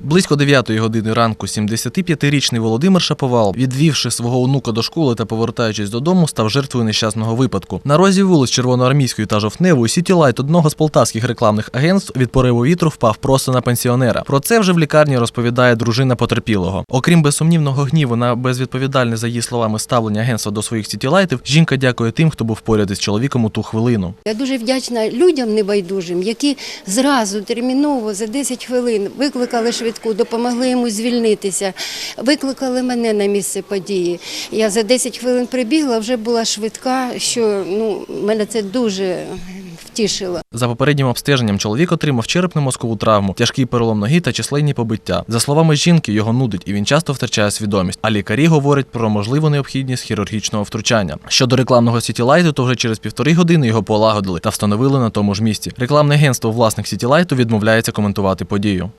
Близько 9 години ранку 75-річний Володимир Шаповал, відвівши свого онука до школи та повертаючись додому, став жертвою нещасного випадку. На розі вулиць Червоноармійської та Жовтневої сітілайт одного з полтавських рекламних агентств від пориву вітру впав просто на пенсіонера. Про це вже в лікарні розповідає дружина потерпілого. Окрім безсумнівного гніву на безвідповідальне за її словами ставлення агентства до своїх сітілайтів, жінка дякує тим, хто був поряд із чоловіком у ту хвилину. Я дуже вдячна людям небайдужим, які зразу терміново за 10 хвилин викликали швидку, допомогли йому звільнитися, викликали мене на місце події. Я за 10 хвилин прибігла, вже була швидка, що ну, мене це дуже втішило. За попереднім обстеженням чоловік отримав черепно-мозкову травму, тяжкий перелом ноги та численні побиття. За словами жінки, його нудить і він часто втрачає свідомість. А лікарі говорять про можливу необхідність хірургічного втручання. Щодо рекламного сітілайту, то вже через півтори години його полагодили та встановили на тому ж місці. Рекламне агентство власник сітілайту відмовляється коментувати подію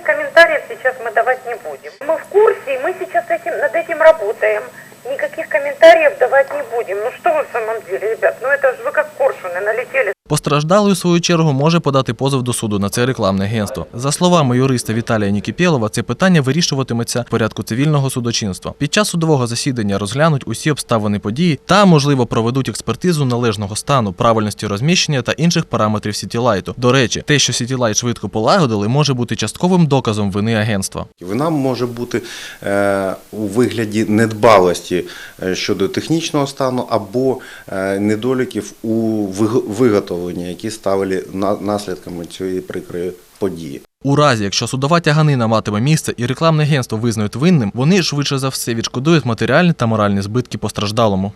Ну, никаких комментариев сейчас мы давать не будем. Мы в курсе, и мы сейчас этим, над этим работаем. Никаких комментариев давать не будем. Ну что вы в самом деле, ребят, ну это же вы как коршуны налетели. Постраждалий у свою чергу може подати позов до суду на це рекламне агентство. За словами юриста Віталія Нікіпєлова, це питання вирішуватиметься в порядку цивільного судочинства. Під час судового засідання розглянуть усі обставини події та, можливо, проведуть експертизу належного стану, правильності розміщення та інших параметрів сітілайту. До речі, те, що сітілайт швидко полагодили, може бути частковим доказом вини агентства. Вона може бути е, у вигляді недбалості е, щодо технічного стану або е, недоліків у виг- виготовленні, які ставили на- наслідками цієї прикрої події. У разі, якщо судова тяганина матиме місце і рекламне агентство визнають винним, вони швидше за все відшкодують матеріальні та моральні збитки постраждалому.